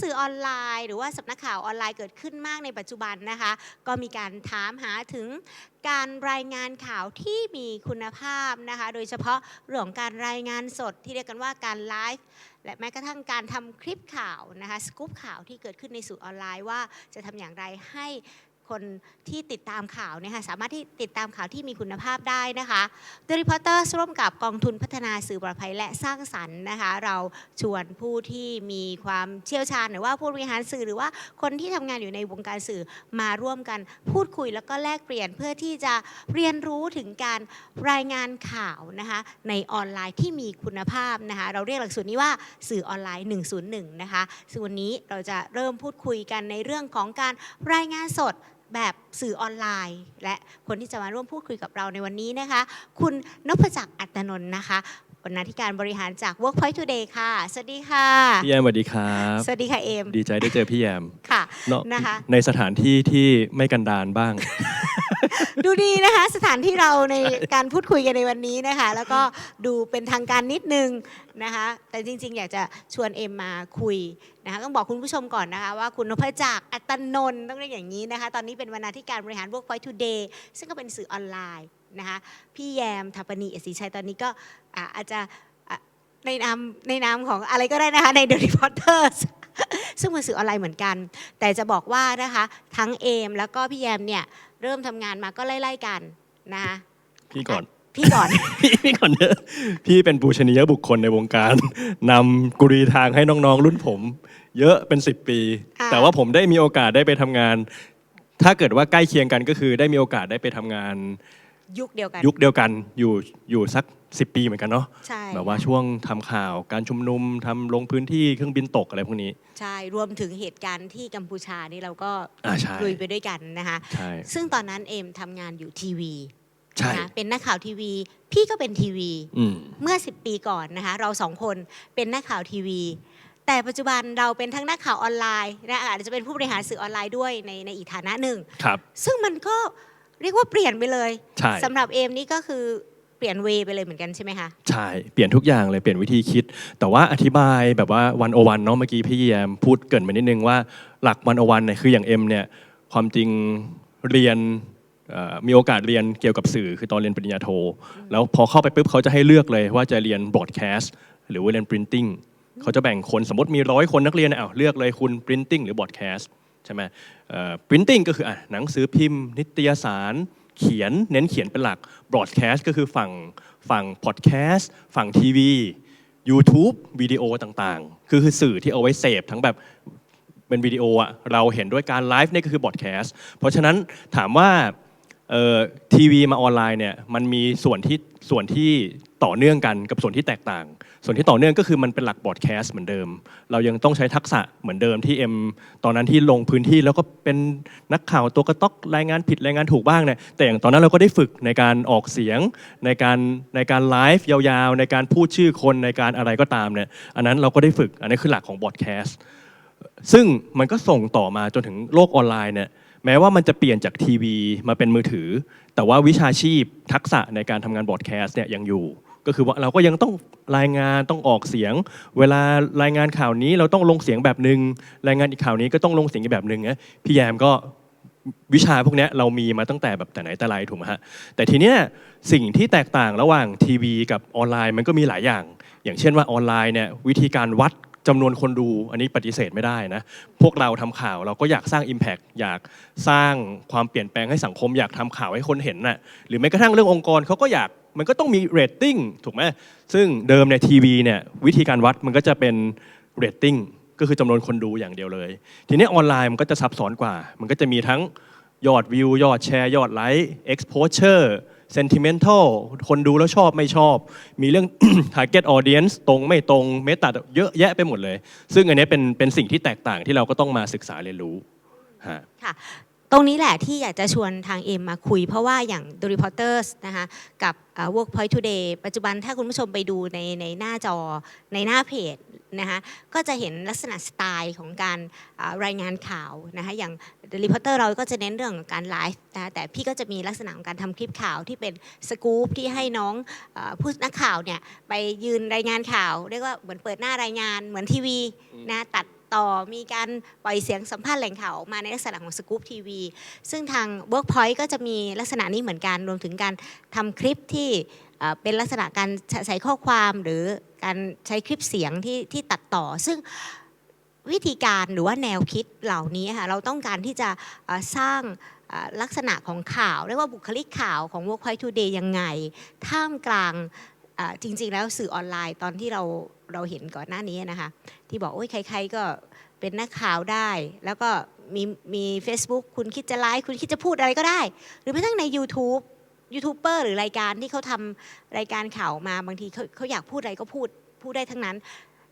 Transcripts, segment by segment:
สื่อออนไลน์ หรือว่าสำนักข่าวออนไลน์เกิดขึ้นมากในปัจจุบันนะคะ ก็มีการถามหาถึงการรายงานข่าวที่มีคุณภาพนะคะ โดยเฉพาะเรื่องของการรายงานสดที่เรียกกันว่าการไลฟ์และแม้กระทั่งการทำคลิปข่าวนะคะสกู๊ปข่าวที่เกิดขึ้นในสื่อออนไลน์ว่าจะทำอย่างไรให้ คนที่ติดตามข่าวเนี่ยค่ะสามารถที่ติดตามข่าวที่มีคุณภาพได้นะคะ The Reporters ร่วมกับกองทุนพัฒนาสื่อปลอดภัยและสร้างสรรค์นะคะ เราชวนผู้ที่มีความเชี่ยวชาญหรือว่าผู้บริหารสื่อหรือว่าคนที่ทำงานอยู่ในวงการสื่อมาร่วมกันพูดคุยแล้วก็แลกเปลี่ยนเพื่อที่จะเรียนรู้ถึงการรายงานข่าวนะคะในออนไลน์ที่มีคุณภาพนะคะ เราเรียกหลักสูตรนี้ว่าสื่อออนไลน์ 101 นะคะซึ่งวันนี้เราจะเริ่มพูดคุยกันในเรื่องของการรายงานสด แบบสื่อออนไลน์ และคนที่จะมาร่วมพูดคุยกับเราในวันนี้นะคะ คุณนพจักรอัตนนท์นะคะบรรณาธิการบริหารจาก Workpoint Today ค่ะ สวัสดีค่ะ พี่แยมสวัสดีครับ สวัสดีค่ะเอม ดีใจได้เจอพี่แยม ค่ะเนาะนะคะ ในสถานที่ที่ไม่กันดานบ้าง ดูดีนะคะสถานที่เราในการพูดคุยกันในวันนี้นะคะ แล้วก็ดูเป็นทางการนิดนึงนะคะ แต่จริง ๆ อยากจะชวนเอ็มมาคุยนะคะต้องบอกคุณผู้ชมก่อนนะคะว่าคุณนพจักรอัตนนท์ต้องเรียกอย่างนี้นะคะ ตอนนี้เป็นบรรณาธิการบริหาร Workpoint Today ซึ่งก็เป็นสื่อออนไลน์นะคะพี่แยมทัปปณีเอศรีชัยตอนนี้ก็อาจจะในนามในนามของอะไรก็ได้นะคะใน The Reporters ซึ่งเป็นสื่อออนไลน์เหมือนกัน แต่จะบอกว่านะคะทั้งเอมแล้วก็พี่แยมเนี่ย เริ่มทำงานมาก็ไล่ๆกันนะคะพี่ก่อน พี่ก่อนพี่พี่ก่อนเนอะพี่เป็นปูชนียบุคคลในวงการ นำกุรีทางให้น้องๆรุ่นผม เยอะเป็น 10 ปีอ่าแต่ว่าผมได้มีโอกาสได้ไปทำงาน ถ้าเกิดว่าใกล้เคียงกันก็คือได้มีโอกาสได้ไปทำงาน ยุคเดียวกัน ยุคเดียวกันอยู่อยู่สัก 10 ปีเหมือนกันเนาะใช่แบบว่าช่วงทำข่าวการชุมนุมทำลงพื้นที่เครื่องบินตกอะไรพวกนี้ ใช่รวมถึงเหตุการณ์ที่กัมพูชานี่เราก็อ่าใช่ลุยไปด้วยกันนะคะ ใช่ซึ่งตอนนั้นเอมทำงานอยู่ทีวีใช่นะคะเป็นนักข่าวทีวี พี่ก็เป็นทีวี อืมเมื่อ 10 ปีก่อนนะคะเราสองคนเป็นนักข่าวทีวี แต่ปัจจุบันเราเป็นทั้งนักข่าวออนไลน์นะอาจจะเป็นผู้บริหารสื่อออนไลน์ด้วยในในอีกฐานะหนึ่ง ครับ ซึ่งมันก็ เรียกว่าเปลี่ยนไปเลยใช่ สำหรับเอมนี่ก็คือเปลี่ยนเวย์ไปเลยเหมือนกันใช่ไหมคะ ใช่ เปลี่ยนทุกอย่างเลยเปลี่ยนวิธีคิด แต่ว่าอธิบายแบบว่าวันโอวันเนาะเมื่อกี้พี่แยมพูดเกรินมานิดนึงว่าหลักวันโอวันเนี่ยคืออย่างเอ็มเนี่ยความจริงเรียนเอ่อมีโอกาสเรียนเกี่ยวกับสื่อคือตอนเรียนปริญญาโท แล้วพอเข้าไปปุ๊บเขาจะให้เลือกเลยว่าจะเรียนบ r อ a แคสต์หรือว่าเรียนปรินติ้งเขาจะแบ่งคนสมมติมีร้อยคนนักเรียนเนี่ยอ้าวเลือกเลยคุณปรินติ้งหรือบ r อ a แคสต์ ใช่ไหมปรินติ้งก็คืออะหนังสือพิมพ์ นิตยสาร เขียนเน้นเขียนเป็นหลักบล็อดแคสต์ก็คือฝั่งฝั่งพอดแคสต์ฝั่งทีวี YouTube วิดีโอต่างๆ คือคือสื่อที่เอาไว้เสพทั้งแบบเป็นวิดีโออะเราเห็นด้วยการไลฟ์นี่ก็คือบอดแคสต์เพราะฉะนั้นถามว่า ทีวีมาออนไลน์เนี่ยมันมีส่วนที่ส่วนที่ต่อเนื่องกันกับส่วนที่แตกต่าง ส่วนที่ต่อเนื่องก็คือมันเป็นหลักบอดแคสต์เหมือนเดิม เรายังต้องใช้ทักษะเหมือนเดิมที่เอ็มตอนนั้นที่ลงพื้นที่แล้วก็เป็นนักข่าวตัวกระต๊อกรายงานผิดรายงานถูกบ้างเนี่ยแต่อย่างตอนนั้นเราก็ได้ฝึกในการออกเสียง ในการในการไลฟ์ยาวๆ ในการพูดชื่อคนในการอะไรก็ตามเนี่ยอันนั้นเราก็ได้ฝึกอันนี้คือหลักของบอดแคสต์ซึ่งมันก็ส่งต่อมาจนถึงโลกออนไลน์เนี่ยแม้ว่ามันจะเปลี่ยนจากทีวีมาเป็นมือถือ แต่ว่าวิชาชีพทักษะในการทำงานบอดแคสต์เนี่ยยังอยู่ ก็คือว่าเราก็ยังต้องรายงานต้องออกเสียง เวลารายงานข่าวนี้เราต้องลงเสียงแบบหนึ่งรายงานอีกข่าวนี้ก็ต้องลงเสียงอีกแบบหนึ่งนะพี่แยมก็วิชาพวกนี้เรามีมาตั้งแต่แบบแต่ไหนแต่ไรถูกไหมฮะแต่ทีเนี้ยสิ่งที่แตกต่างระหว่างทีวีกับออนไลน์มันก็มีหลายอย่าง อย่างเช่นว่าออนไลน์เนี่ยวิธีการวัด จำนวนคนดูอันนี้ปฏิเสธไม่ได้นะ พวกเราทำข่าวเราก็อยากสร้าง Impact อยากสร้างความเปลี่ยนแปลงให้สังคมอยากทำข่าวให้คนเห็นน่ะหรือแม้กระทั่งเรื่ององค์กรเขาก็อยากมันก็ต้องมีเรตติ้งถูกไหมซึ่งเดิมในทีวีเนี่ยวิธีการวัดมันก็จะเป็นเรตติ้งก็คือจำนวนคนดูอย่างเดียวเลย ทีนี้ออนไลน์มันก็จะซับซ้อนกว่า มันก็จะมีทั้งยอดวิวยอดแชร์ ยอดไลค์ exposure sentimental คนดูแล้วชอบไม่ชอบ มีเรื่อง target audience ตรงไม่ตรงเมตาเยอะแยะไปหมดเลย ซึ่งอันนี้เป็นเป็นสิ่งที่แตกต่างที่เราก็ต้องมาศึกษาเรียนรู้ฮะ ค่ะ ตรงนี้แหละที่อยากจะชวนทางเอ็มมาคุย เพราะว่าอย่าง The Reporters นะคะกับ Workpoint Today ปัจจุบันถ้าคุณผู้ชมไปดูในในหน้าจอในหน้าเพจนะคะก็จะเห็นลักษณะสไตล์ของการรายงานข่าวนะคะอย่าง The Reporter เราก็จะเน้นเรื่องของการไลฟ์นะคะแต่พี่ก็จะมีลักษณะของการทำคลิปข่าวที่เป็นสกู๊ปที่ให้น้องผู้นักข่าวเนี่ยไปยืนรายงานข่าว เรียกว่าเหมือนเปิดหน้ารายงานเหมือนทีวีนะตัด ต่อมีการปล่อยเสียงสัมภาษณ์แหล่งข่าวออกมาในลักษณะของสกู๊ปทีวีซึ่งทาง Workpoint ก็จะมีลักษณะนี้เหมือนกันรวมถึงการทำคลิปที่เป็นลักษณะการใช้ข้อความหรือการใช้คลิปเสียงที่ที่ตัดต่อ ซึ่งวิธีการหรือว่าแนวคิดเหล่านี้ค่ะเราต้องการที่จะสร้างลักษณะของข่าว เรียกว่าบุคลิกข่าวของ Workpoint Today ยังไง ท่ามกลาง จริง ๆ แล้วสื่อออนไลน์ตอนที่เราเราเห็นก่อนหน้านี้นะคะที่บอกโอ้ยใคร ๆ ก็เป็นนักข่าวได้ แล้วก็มีมี Facebook คุณคิดจะไลฟ์คุณคิดจะพูดอะไรก็ได้ หรือแม้กระทั่งใน YouTube ยูทูบเบอร์หรือรายการที่เขาทำรายการข่าวมาบางทีเขาเขาอยากพูดอะไรก็พูดพูดได้ทั้งนั้น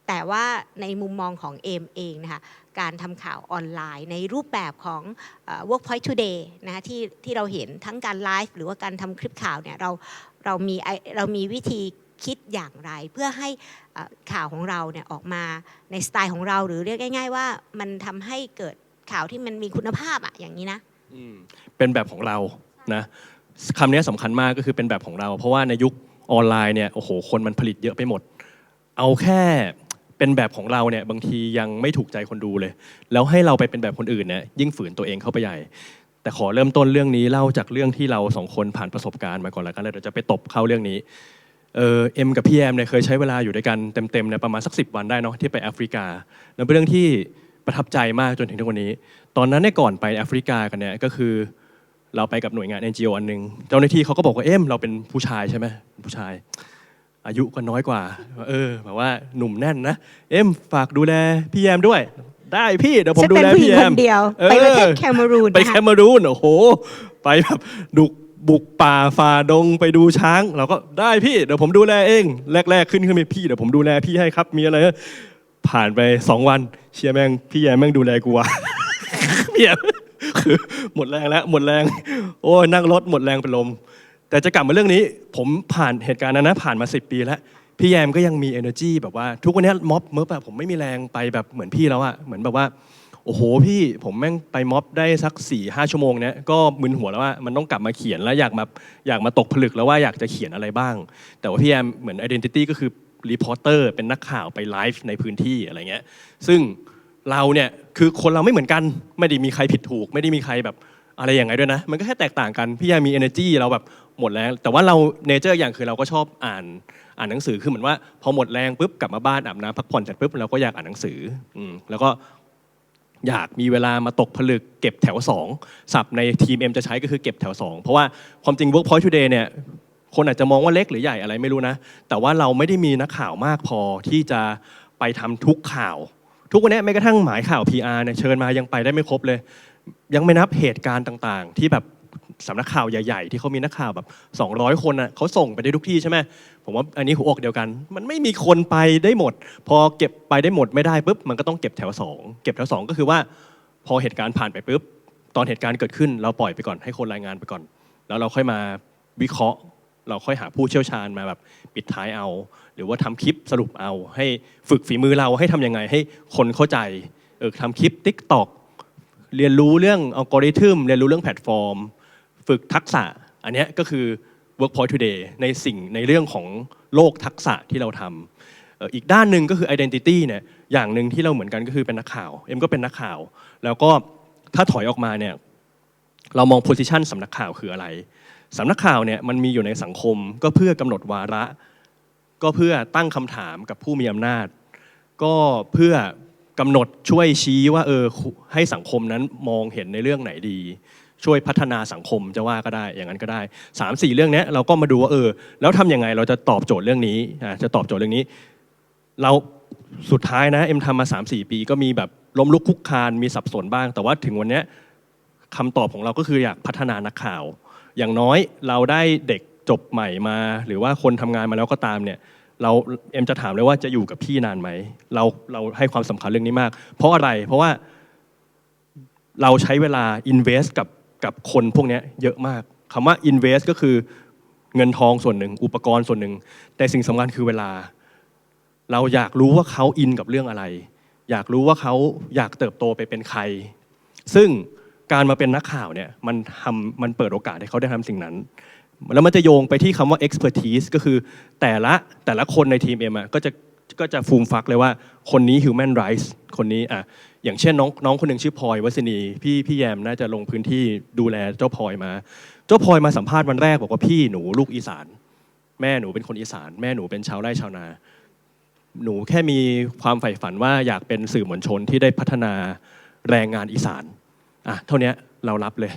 แต่ว่าในมุมมองของเอมเองนะคะการทำข่าวออนไลน์ในรูปแบบของเอ่อ Workpoint Today นะคะที่ที่เราเห็นทั้งการไลฟ์หรือว่าการทำคลิปข่าวเนี่ยเรา เรามีไอเรามีวิธีคิดอย่างไร เพื่อให้เอ่อข่าวของเราเนี่ยออกมาในสไตล์ของเราหรือเรียกง่าย ๆ ว่ามันทำให้เกิดข่าวที่มันมีคุณภาพอะอย่างนี้นะอืมเป็นแบบของเรานะคำนี้สำคัญมากก็คือเป็นแบบของเรา เพราะว่าในยุคออนไลน์เนี่ยโอ้โหคนมันผลิตเยอะไปหมด เอาแค่เป็นแบบของเราเนี่ยบางทียังไม่ถูกใจคนดูเลย แล้วให้เราไปเป็นแบบคนอื่นเนี่ยยิ่งฝืนตัวเองเข้าไปใหญ่ แต่ขอเริ่มต้นเรื่องนี้เล่าจากเรื่องที่เราสองคนผ่านประสบการณ์มาก่อนแล้วกันแล้วเดี๋ยวจะไปตบเข้าเรื่องนี้เออเอ็มกับพี่แอมเนี่ยเคยใช้เวลาอยู่ด้วยกันเต็มๆเนี่ยประมาณสักสิวันได้เนาะที่ไปแอฟริกา แล้วเป็นเรื่องที่ประทับใจมากจนถึงทุกวันนี้ ตอนนั้นเนี่ยก่อนไปแอฟริกากันเนี่ยก็คือ เราไปกับหน่วยงาน NGO อันหนึ่งเจ้าหน้าที่เขาก็บอกว่าเอ็มเราเป็นผู้ชายใช่ไหมเป็นผู้ชาย อายุก็น้อยกว่า เออแบบว่าหนุ่มแน่นนะ เอ็มฝากดูแลพี่แยมด้วย ได้พี่เดี๋ยวผมฉันดูเป็นแลผู้หญิพี่งแยคมนเดียวเออไปประเทศแคเมรูนไปนะแคคะมารูนโอ้โห ไปแบบดุกบุกป่าฝ่าดงไปดูช้าง เราก็ได้พี่เดี๋ยวผมดูแลเอง แรก ๆ ขึ้นขึ้นไปพี่เดี๋ยวผมดูแลพี่ให้ครับ มีอะไรผ่านไปสองวันเชียร์แม่งพี่แยมแม่งดูแลกูว่ะพี่แยมคือหมดแรงแล้วหมดแรง โอ้ยนั่งรถหมดแรงเป็นลม แต่จะกลับมาเรื่องนี้ ผมผ่านเหตุการณ์นั้นนะผ่านมา10ปีแล้ว พี่แยมก็ยังมี energy แบบว่า ทุกวันนี้ม็อบเมิร์แบบผมไม่มีแรงไปแบบเหมือนพี่แล้วอะเหมือนแบบว่า โอ้โหพี่ผมแม่งไปม็อบได้สัก4ี่ห้าชั่วโมงเนี้ยก็มึนหัวแล้วว่ามันต้องกลับมาเขียนแล้วอยากมาอยากมาตกผลึกแล้วว่าอยากจะเขียนอะไรบ้าง แต่ว่าพี่แยมเหมือน identity ก็คือรีพอร์เตอร์เป็นนักข่าวไปไลฟ์ในพื้นที่อะไรเงี้ยซึ่งเราเนี่ยคือคนเราไม่เหมือนกัน ไม่ได้มีใครผิดถูก ไม่ได้มีใครแบบ อะไรอย่างไงด้วยนะ มันก็แค่แตกต่างกัน พี่ยมมี energy เราแบบหมดแรง แต่ว่าเราเนเจอร์อย่างคือเราก็ชอบอ่านอ่านหนังสือคือเหมือนว่า พอหมดแรงปุ๊บกลับมาบ้านอาบน้ำพักผ่อนเสร็จปุ๊บเราก็อยากอ่านหนังสืออืมแล้วก็อยากมีเวลามาตกผลึกเก็บแถว2ศัพท์ในทีม M จะใช้ก็คือเก็บแถว 2 เพราะว่าความจริง Workpoint Today เนี่ยคนอาจจะมองว่าเล็กหรือใหญ่อะไรไม่รู้นะ แต่ว่าเราไม่ได้มีนักข่าวมากพอที่จะไปทำทุกข่าว ทุกวันนี้แม้กระทั่งหมายข่าว PR เนี่ยเชิญมายังไปได้ไม่ครบเลย ยังไม่นับเหตุการณ์ต่างๆ ที่แบบสำนักข่าวใหญ่ๆ ที่เขามีนักข่าวแบบ 200 คนอะเขาส่งไปได้ทุกที่ใช่ไหมผมว่าอันนี้หัวอกเดียวกัน มันไม่มีคนไปได้หมด พอเก็บไปได้หมดไม่ได้ปุ๊บมันก็ต้องเก็บแถว 2 เก็บแถว 2 ก็คือว่า พอเหตุการณ์ผ่านไปปุ๊บตอนเหตุการณ์เกิดขึ้น เราปล่อยไปก่อนให้คนรายงานไปก่อน แล้วเราค่อยมาวิเคราะห์ เราค่อยหาผู้เชี่ยวชาญมาแบบปิดท้ายเอา หรือว่าทำคลิปสรุปเอา ให้ฝึกฝีมือเราให้ทำยังไงให้คนเข้าใจเออทำคลิป t ิ k t o k เรียนรู้เรื่องอัลกอริทึมเรียนรู้เรื่องแพลตฟอร์ม ฝึกทักษะ อันนี้ก็คือ Workpoint Today ในสิ่งในเรื่องของโลกทักษะที่เราทำอีกด้านหนึ่งก็คือ identity เนี่ยอย่างหนึ่งที่เราเหมือนกันก็คือเป็นนักข่าว เอ็มก็เป็นนักข่าว แล้วก็ถ้าถอยออกมาเนี่ยเรามอง position สำนักข่าวคืออะไรสำนักข่าวเนี่ยมันมีอยู่ในสังคมก็เพื่อกำหนดวาระ ก็เพื่อตั้งคำถามกับผู้มีอำนาจ ก็เพื่อ กำหนดช่วยชี้ว่าเออให้สังคมนั้นมองเห็นในเรื่องไหนดี ช่วยพัฒนาสังคมจะว่าก็ได้อย่างนั้นก็ได้สามสี่เรื่องนี้เราก็มาดูว่าเออ แล้วทำยังไงเราจะตอบโจทย์เรื่องนี้อะจะตอบโจทย์เรื่องนี้ เราสุดท้ายนะเอ็มทำมา3 4ปี ก็มีแบบล้มลุกคุกคานมีสับสนบ้าง แต่ว่าถึงวันนี้คำตอบของเราก็คืออยากพัฒนานักข่าว อย่างน้อยเราได้เด็กจบใหม่มา หรือว่าคนทำงานมาแล้วก็ตามเนี่ย เราเอ็มจะถามเลยว่าจะอยู่กับพี่นานไหมเราเราให้ความสำคัญเรื่องนี้มาก เพราะอะไรเพราะว่าเราใช้เวลา invest กับกับคนพวกนี้เยอะมากคำว่า invest ก็คือเงินทองส่วนหนึ่ง อุปกรณ์ส่วนหนึ่ง แต่สิ่งสำคัญคือเวลา เราอยากรู้ว่าเขาอินกับเรื่องอะไร อยากรู้ว่าเขาอยากเติบโตไปเป็นใคร ซึ่งการมาเป็นนักข่าวเนี่ยมันทำมันเปิดโอกาสให้เขาได้ทำสิ่งนั้น แล้วมันจะโยงไปที่คำว่า expertise ก็คือแต่ละแต่ละคนในทีมเอ็มอะก็จะก็จะฟูมฟักเลยว่าคนนี้ human rights คนนี้อะอย่างเช่นน้องน้องคนหนึ่งชื่อพลอยวัสนีพี่พี่แยมน่าจะลงพื้นที่ดูแลเจ้าพลอยมา เจ้าพลอยมาสัมภาษณ์วันแรกบอกว่าพี่หนูลูกอีสาน แม่หนูเป็นคนอีสาน แม่หนูเป็นชาวไร่ชาวนา หนูแค่มีความใฝ่ฝันว่าอยากเป็นสื่อมวลชนที่ได้พัฒนาแรงงานอีสานอะเท่านี้เรารับเลย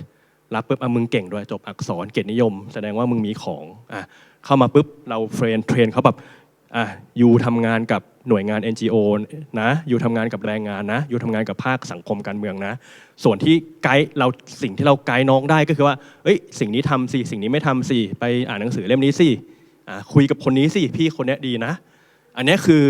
รับปุ๊บอะมึงเก่งด้วยจบอักษรเกียรตินิยม แสดงว่ามึงมีของอะเข้ามาปุ๊บเราเทรนเทรนเขาแบบอะอยู่ทำงานกับหน่วยงาน NGO นะอยู่ทำงานกับแรงงานนะอยู่ทำงานกับภาคสังคมการเมืองนะ ส่วนที่ไกด์เราสิ่งที่เราไกด์น้องได้ก็คือว่าเอ้ยสิ่งนี้ทำสิสิ่งนี้ไม่ทำสิไปอ่านหนังสือเล่มนี้สิอะคุยกับคนนี้สิพี่คนนี้ดีนะ อันนี้คือ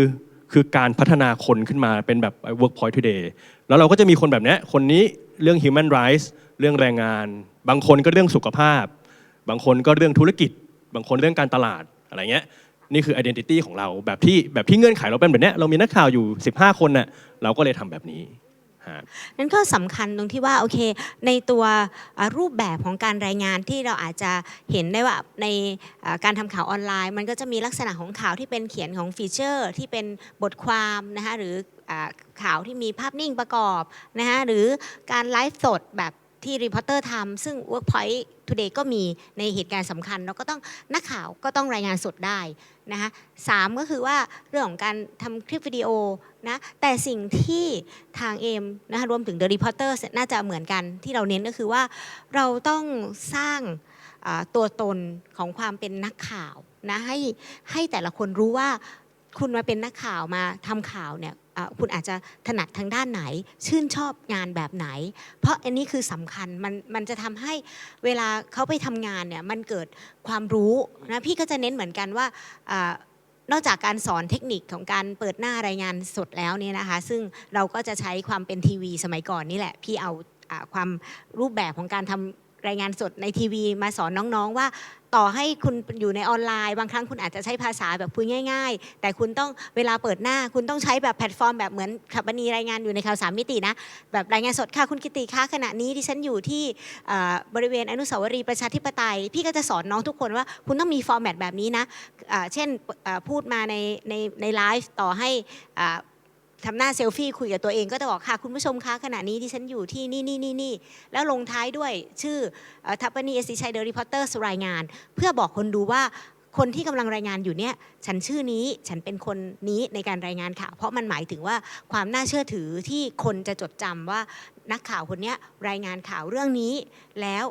คือการพัฒนาคนขึ้นมาเป็นแบบ workpoint today แล้วเราก็จะมีคนแบบนี้คนนี้เรื่อง human rights เรื่องแรงงาน บางคนก็เรื่องสุขภาพ บางคนก็เรื่องธุรกิจ บางคนเรื่องการตลาดอะไรเงี้ยนี่คือ identity ของเราแบบที่แบบที่เงื่อนไขเราเป็นแบบเนี้ยเรามีนักข่าวอยู่ 15 คนน่ะเราก็เลยทำแบบนี้นั่นก็สำคัญตรงที่ว่าโอเค ในตัวรูปแบบของการรายงานที่เราอาจจะเห็นได้ว่าในการทำข่าวออนไลน์ มันก็จะมีลักษณะของข่าวที่เป็นเขียนของฟีเจอร์ ที่เป็นบทความนะคะหรือข่าวที่มีภาพนิ่งประกอบนะคะหรือการไลฟ์สดแบบ ที่รีพอร์เตอร์ทำซึ่ง Workpoint Today ก็มีในเหตุการณ์สำคัญ เราก็ต้องนักข่าวก็ต้องรายงานสดได้นะคะสามก็คือว่าเรื่องของการทำคลิปวิดีโอนะแต่สิ่งที่ทางเอมนะคะรวมถึง The Reporter น่าจะเหมือนกันที่เราเน้นก็คือว่าเราต้องสร้างตัวตนของความเป็นนักข่าวนะให้ให้แต่ละคนรู้ว่าคุณมาเป็นนักข่าวมาทำข่าวเนี่ย คุณอาจจะถนัดทางด้านไหน ชื่นชอบงานแบบไหน เพราะอันนี้คือสำคัญมันมันจะทำให้เวลาเขาไปทำงานเนี่ยมันเกิดความรู้นะพี่ก็จะเน้นเหมือนกันว่านอกจากการสอนเทคนิคของการเปิดหน้ารายงานสดแล้วเนี่ยนะคะ ซึ่งเราก็จะใช้ความเป็นทีวีสมัยก่อนนี่แหละ พี่เอาอาความรูปแบบของการทำ รายงานสดในทีวีมาสอนน้องๆว่า ต่อให้คุณอยู่ในออนไลน์ บางครั้งคุณอาจจะใช้ภาษาแบบคุยง่าย ๆ แต่คุณต้องเวลาเปิดหน้า คุณต้องใช้แบบแพลตฟอร์มแบบเหมือนขับบันีรายงานอยู่ในข่าวสามมิตินะแบบรายงานสดค่ะคุณกิติคะขณะนี้ที่ฉันอยู่ที่บริเวณอนุสาวรีย์ประชาธิปไตย พี่ก็จะสอนน้องทุกคนว่าคุณต้องมีฟอร์แมตแบบนี้นะเช่นพูดมาในในในไลฟ์ต่อให้อ่า ทำหน้าเซลฟี่คุยกับตัวเองก็จะบอกค่ะคุณผู้ชมคะขณะนี้ที่ฉันอยู่ที่นี่นี่นี่นี่แล้วลงท้ายด้วยชื่อทัพปนีเอสิชัยเดอะรีพอร์เตอร์รายงาน เพื่อบอกคนดูว่าคนที่กำลังรายงานอยู่เนี่ยฉันชื่อนี้ฉันเป็นคนนี้ในการรายงานข่าวเพราะมันหมายถึงว่าความน่าเชื่อถือที่คนจะจดจำว่านักข่าวคนนี้รายงานข่าวเรื่องนี้ แล้ว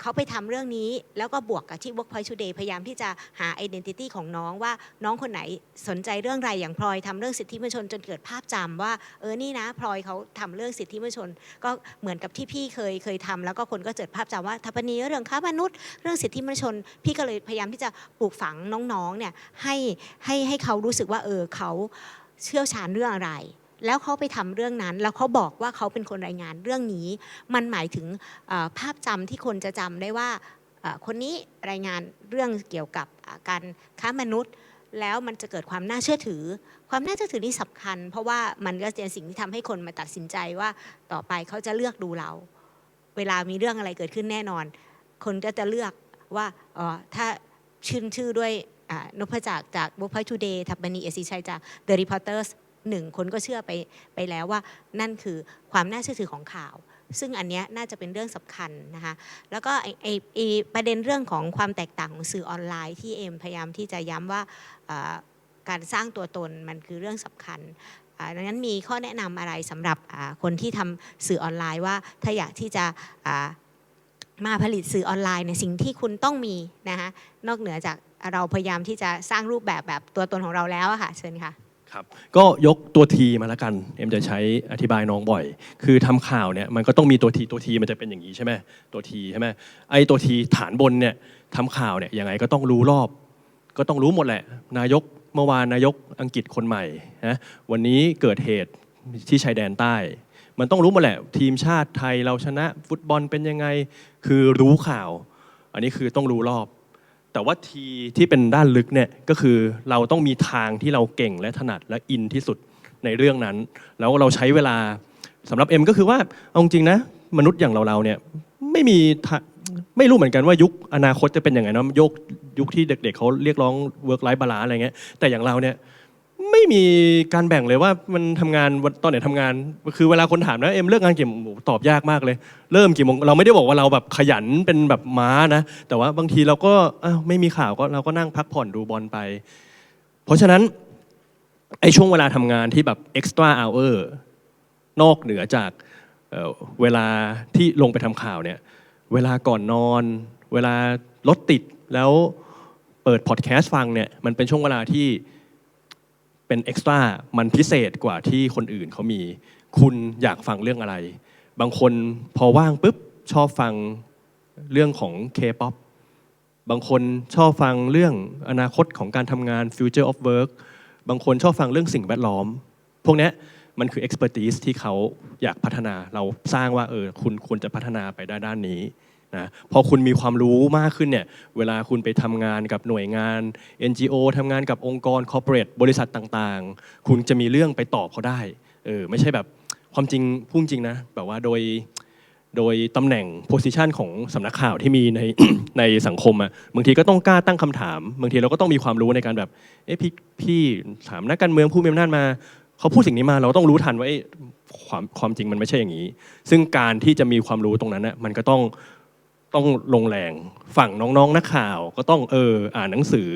เขาไปทำเรื่องนี้ แล้วก็บวกกับที่ Workpoint Today พยายามที่จะหา identity ของน้องว่าน้องคนไหนสนใจเรื่องอะไรอย่างพลอยทำเรื่องสิทธิมนชนจนเกิดภาพจำว่า เออนี่นะพลอยเขาทำเรื่องสิทธิมนชน ก็เหมือนกับที่พี่เคยเคยทำแล้วก็คนก็เกิดภาพจำว่าทัปนีเรื่องค้ามนุษย์ เรื่องสิทธิมนชน พี่ก็เลยพยายามที่จะปลูกฝังน้องๆเนี่ยให้ให้ให้เขารู้สึกว่าเออเขาเชี่ยวชาญเรื่องอะไร แล้วเขาไปทำเรื่องนั้น แล้วเขาบอกว่าเขาเป็นคนรายงานเรื่องนี้ มันหมายถึงภาพจำที่คนจะจำได้ว่าคนนี้รายงานเรื่องเกี่ยวกับการค้ามนุษย์ แล้วมันจะเกิดความน่าเชื่อถือ ความน่าเชื่อถือนี่สำคัญ เพราะว่ามันก็เป็นสิ่งที่ทำให้คนมาตัดสินใจว่าต่อไปเขาจะเลือกดูเรา เวลามีเรื่องอะไรเกิดขึ้นแน่นอน คนก็จะเลือกว่าอ๋อถ้าชื่นชื่อด้วยนพจากรจาก Workpoint Today ทับบณีเอซิชัยจาก The Reporters หนึ่งคนก็เชื่อไปไปแล้วว่านั่นคือความน่าเชื่อถือของข่าว ซึ่งอันนี้น่าจะเป็นเรื่องสำคัญนะคะแล้วก็ไอไอไอประเด็นเรื่องของความแตกต่างของสื่อออนไลน์ที่เอ็มพยายามที่จะย้ำว่าอ่าการสร้างตัวตนมันคือเรื่องสำคัญดังนั้นมีข้อแนะนำอะไรสำหรับคนที่ทำสื่อออนไลน์ว่าถ้าอยากที่จะมาผลิตสื่อออนไลน์ในยสิ่งที่คุณต้องมีนะคะนอกเหนือจากเราพยายามที่จะสร้างรูปแบบแบบตัวตนของเราแล้วค่ะเชิญค่ะ ครับก็ยกตัวทีมาแล้วกันเอ็มจะใช้อธิบายน้องบ่อย คือทำข่าวเนี่ยมันก็ต้องมีตัวทีตัวทีมันจะเป็นอย่างนี้ใช่ไหมตัวทีใช่ไหมไอ้ตัวทีฐานบนเนี่ยทำข่าวเนี่ยยังไงก็ต้องรู้รอบ ก็ต้องรู้หมดแหละ นายกเมื่อวานนายกอังกฤษคนใหม่นะวันนี้เกิดเหตุที่ชายแดนใต้ มันต้องรู้หมดแหละ ทีมชาติไทยเราชนะฟุตบอลเป็นยังไง คือรู้ข่าว อันนี้คือต้องรู้รอบ แต่ว่าทีที่เป็นด้านลึกเนี่ยก็คือเราต้องมีทางที่เราเก่งและถนัดและอินที่สุดในเรื่องนั้น แล้วเราใช้เวลาสำหรับเอ็มก็คือว่าเอาจริงนะมนุษย์อย่างเราเราๆเนี่ยไม่มีทะไม่รู้เหมือนกันว่ายุคอนาคตจะเป็นยังไงเนาะยุคยุคที่เด็ก ๆเขาเรียกร้อง work life balance อะไรเงี้ยแต่อย่างเราเนี่ย ไม่มีการแบ่งเลยว่ามันทำงานวันตอนไหนทำงาน คือเวลาคนถามนะเอ็มเลิกงานกี่โมงโอ้โหตอบยากมากเลย เริ่มกี่โมงเราไม่ได้บอกว่าเราแบบขยันเป็นแบบม้านะ แต่ว่าบางทีเราก็อ้าวไม่มีข่าวก็เราก็นั่งพักผ่อนดูบอลไป เพราะฉะนั้น ไอ้ช่วงเวลาทำงานที่แบบ extra hour นอกเหนือจากเอ่อเวลาที่ลงไปทำข่าวเนี่ย เวลาก่อนนอน เวลารถติดแล้วเปิดพอดแคสต์ฟังเนี่ย มันเป็นช่วงเวลาที่ เป็นเอ็กซ์ตร้ามันพิเศษกว่าที่คนอื่นเขามี คุณอยากฟังเรื่องอะไร บางคนพอว่างปุ๊บชอบฟังเรื่องของ K-POP บางคนชอบฟังเรื่องอนาคตของการทำงาน future of work บางคนชอบฟังเรื่องสิ่งแวดล้อม พวกนี้มันคือ expertise ที่เขาอยากพัฒนา เราสร้างว่าเออคุณควรจะพัฒนาไปได้ด้านนี้ นะพอคุณมีความรู้มากขึ้นเนี่ยเวลาคุณไปทำงานกับหน่วยงาน NGO ทำงานกับองค์กร corporate บริษัทต่างๆ คุณจะมีเรื่องไปตอบเขาได้เออไม่ใช่แบบความจริงพูดจริงนะแบบว่าโดยโดยตำแหน่งโพสิชันของสำนักข่าวที่มีใน ในสังคมอะบางทีก็ต้องกล้าตั้งคำถาม บางทีเราก็ต้องมีความรู้ในการแบบเอ๊ะพี่พี่ถามนักการเมืองผู้มีอำนาจมาเขาพูดสิ่งนี้มาเราต้องรู้ทันว่าเอ๊ะความความจริงมันไม่ใช่อย่างนี้ ซึ่งการที่จะมีความรู้ตรงนั้นน่ะมันก็ต้อง ต้องลงแรงฝั่งน้องๆ นักข่าวก็ต้องเอออ่านหนังสือ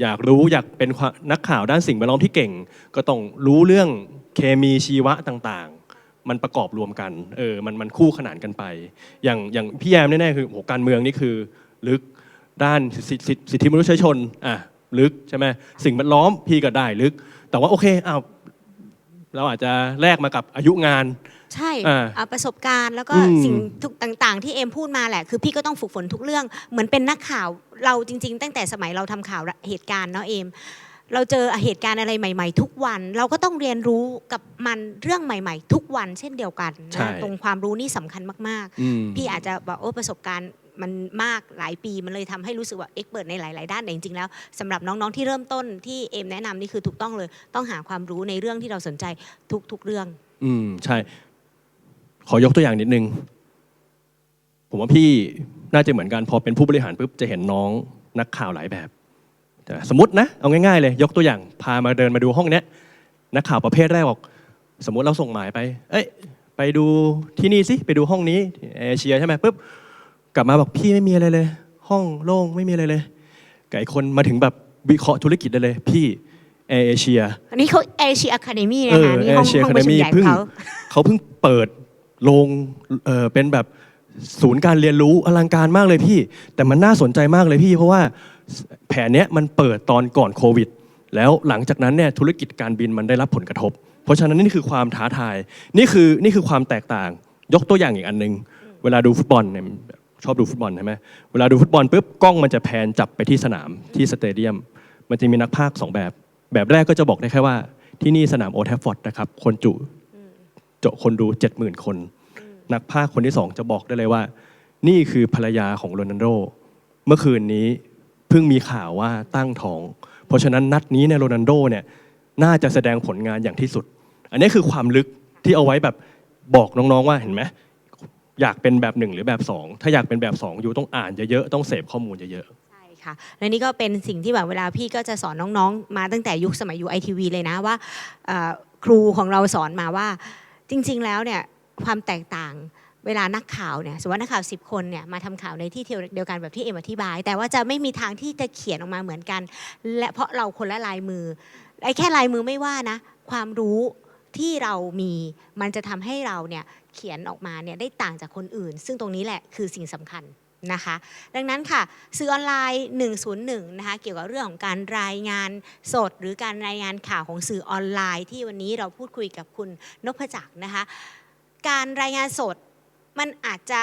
อยากรู้อยากเป็นนักข่าวด้านสิ่งแวดล้อมที่เก่ง ก็ต้องรู้เรื่องเคมีชีวะต่างๆ มันประกอบรวมกันเออมันมันคู่ขนานกันไป อย่างอย่างพี่แยมแน่ๆคือโหการเมืองนี่คือลึกด้านสิทธิสิทธิมนุษยชนอะลึกใช่ไหมสิ่งแวดล้อมพี่ก็ได้ลึก แต่ว่าโอเคอ้าว เราอาจจะแลกมากับอายุงาน ใช่อ่าเอาประสบการณ์แล้วก็อืมสิ่งทุกต่างๆ ที่เอมพูดมาแหละ คือพี่ก็ต้องฝึกฝนทุกเรื่อง เหมือนเป็นนักข่าวเราจริง ๆ ตั้งแต่สมัยเราทำข่าวเหตุการณ์เนาะเอม เราเจอเหตุการณ์อะไรใหม่ ๆ ทุกวัน เราก็ต้องเรียนรู้กับมันเรื่องใหม่ ๆ ทุกวัน เช่นเดียวกันใช่ นะตรงความรู้นี่สำคัญมากอืม ๆ พี่อาจจะแบบโอ้ประสบการณ์ มันมากหลายปีมันเลยทำให้รู้สึกว่าเอ็กเปิดในหลาย ๆ ด้านแต่จริง ๆ แล้วสำหรับน้อง ๆ ที่เริ่มต้นที่เอมแนะนำนี่คือถูกต้องเลย ต้องหาความรู้ในเรื่องที่เราสนใจทุก ๆ เรื่อง อืมใช่ ขอยกตัวอย่างนิดนึง ผมว่าพี่น่าจะเหมือนกันพอเป็นผู้บริหารปุ๊บจะเห็นน้องนักข่าวหลายแบบแต่สมมตินะเอาง่าย ๆ เลย ยกตัวอย่างพามาเดินมาดูห้องเนี้ยนักข่าวประเภทแรกบอกสมมติเราส่งหมายไป เอ้ยไปดูที่นี่สิไปดูห้องนี้เอเชียใช่ไหมปุ๊บ กลับมาบอกพี่ไม่มีอะไรเลย ห้องโล่งไม่มีอะไรเลยไก่คนมาถึงแบบวิเคราะห์ธุรกิจได้เลย พี่แอร์เอเชียอันนี้เขาเอเชียอะคาเดมี่เอนะอคะนี่ห้อง Asia ห้องประชุม Academy ใหญ่ขเพิ่องงเขาเขาเพิ่งเปิดโรงเออเป็นแบบศูนย์การเรียนรู้อลังการมากเลยพี่ แต่มันน่าสนใจมากเลยพี่ เพราะว่าแผนเนี้ยมันเปิดตอนก่อนโควิด แล้วหลังจากนั้นเนี่ยธุรกิจการบินมันได้รับผลกระทบ เพราะฉะนั้นนี่คือความท้าทาย นี่คือนี่คือความแตกต่าง ยกตัวอย่างอีกอันหนึ่งเวลาดูฟุตบอลเนี่ย ชอบดูฟุตบอลใช่ไหมเวลาดูฟุตบอลปุ๊บกล้องมันจะแพนจับไปที่สนามที่สเตเดียม มันจะมีนักพากย์สองแบบ แบบแรกก็จะบอกได้แค่ว่า ที่นี่สนามโอ t ทฟฟอร์ดนะครับ คนจุเจาะคนดู70,000คน นักพากย์คนที่สองจะบอกได้เลยว่า นี่คือภรรยาของโรนัลโดเมื่อคืนนี้เพิ่งมีข่าวว่าตั้งท้อง เพราะฉะนั้นนัดนี้เนี่ยโรนัลโดเนี่ยน่าจะแสดงผลงานอย่างที่สุด อันนี้คือความลึกที่เอาไว้แบบบอกน้องๆว่าเห็นไหม อยากเป็นแบบหนึ่งหรือแบบสองถ้าอยากเป็นแบบสองอยู่ต้องอ่านเยอะๆต้องเสพข้อมูลเยอะใช่ค่ะและนี่ก็เป็นสิ่งที่แบบเวลาพี่ก็จะสอนน้องๆ มาตั้งแต่ยุคสมัยยูไอทีวีเลยนะว่าเอ่อครูของเราสอนมาว่าจริงๆแล้วเนี่ยความแตกต่างเวลานักข่าวเนี่ยสมมติว่านักข่าว 10 คนเนี่ยมาทำข่าวในที่เดียวกันแบบที่เอ็มอธิบาย แต่ว่าจะไม่มีทางที่จะเขียนออกมาเหมือนกัน และเพราะเราคนละลายมือไอ้แค่ลายมือไม่ว่านะ ความรู้ ที่เรามีมันจะทำให้เราเนี่ยเขียนออกมาเนี่ยได้ต่างจากคนอื่น ซึ่งตรงนี้แหละคือสิ่งสำคัญนะคะ ดังนั้นค่ะสื่อออนไลน์ 101 นะคะเกี่ยวกับเรื่องของการรายงานสด หรือการรายงานข่าวของสื่อออนไลน์ ที่วันนี้เราพูดคุยกับคุณนพจักรนะคะ การรายงานสดมันอาจจะ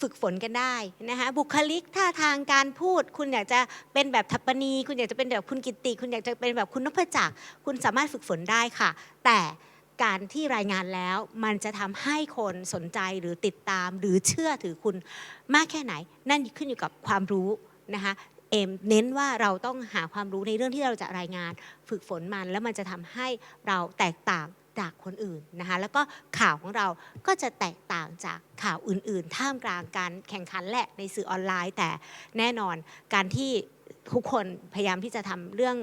ฝึกฝนกันได้นะคะบุคลิกท่าทางการพูด คุณอยากจะเป็นแบบทัปปนี คุณอยากจะเป็นแบบคุณกิตติ คุณอยากจะเป็นแบบคุณนพจักรคุณสามารถฝึกฝนได้ค่ะ แต่ การที่รายงานแล้ว มันจะทำให้คนสนใจหรือติดตาม หรือเชื่อถือคุณมากแค่ไหน นั่นขึ้นอยู่กับความรู้นะคะเอมเน้นว่าเราต้องหาความรู้ในเรื่องที่เราจะรายงานฝึกฝนมัน แล้วมันจะทำให้เราแตกต่างจากคนอื่นนะคะแล้วก็ข่าวของเราก็จะแตกต่างจากข่าวอื่น ๆ ท่ามกลางการแข่งขันแหละในสื่อออนไลน์ แต่แน่นอนการที่ทุกคนพยายามที่จะทำเรื่อง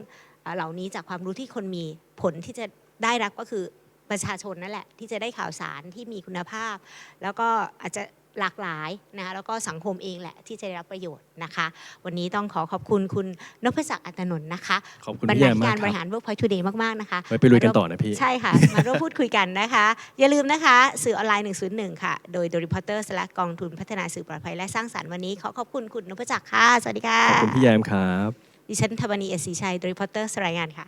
เอ่าเหล่านี้จากความรู้ที่คนมีผลที่จะได้รับก็คือ ประชาชนนั่นแหละ ที่จะได้ข่าวสารที่มีคุณภาพ แล้วก็อาจจะหลากหลายนะคะแล้วก็สังคมเองแหละที่จะได้รับประโยชน์นะคะ วันนี้ต้องขอขอบคุณคุณนพศักดิ์อัตนนท์นะคะขอบคุณบรรพี่ณาแยมธิมาการกบริคหารับร Workpoint Today มากๆนะคะ ไว้ไปลุยกันต่อนะพี่ ใช่ค่ะ มาร่วมพูดคุยกันนะคะ อย่าลืมนะคะ สื่อออนไลน์ 101 ค่ะ โดย The Reporters และกองทุนพัฒนาสื่อปลอดภัยและสร้างสรรค์วันนี้ ขอขอบคุณคุณนพจักรค่ะ สวัสดีค่ะ ขอบคุณพี่แยมครับ ดิฉันธรรมนีเอศรีชัย The Reporters รายงานค่ะ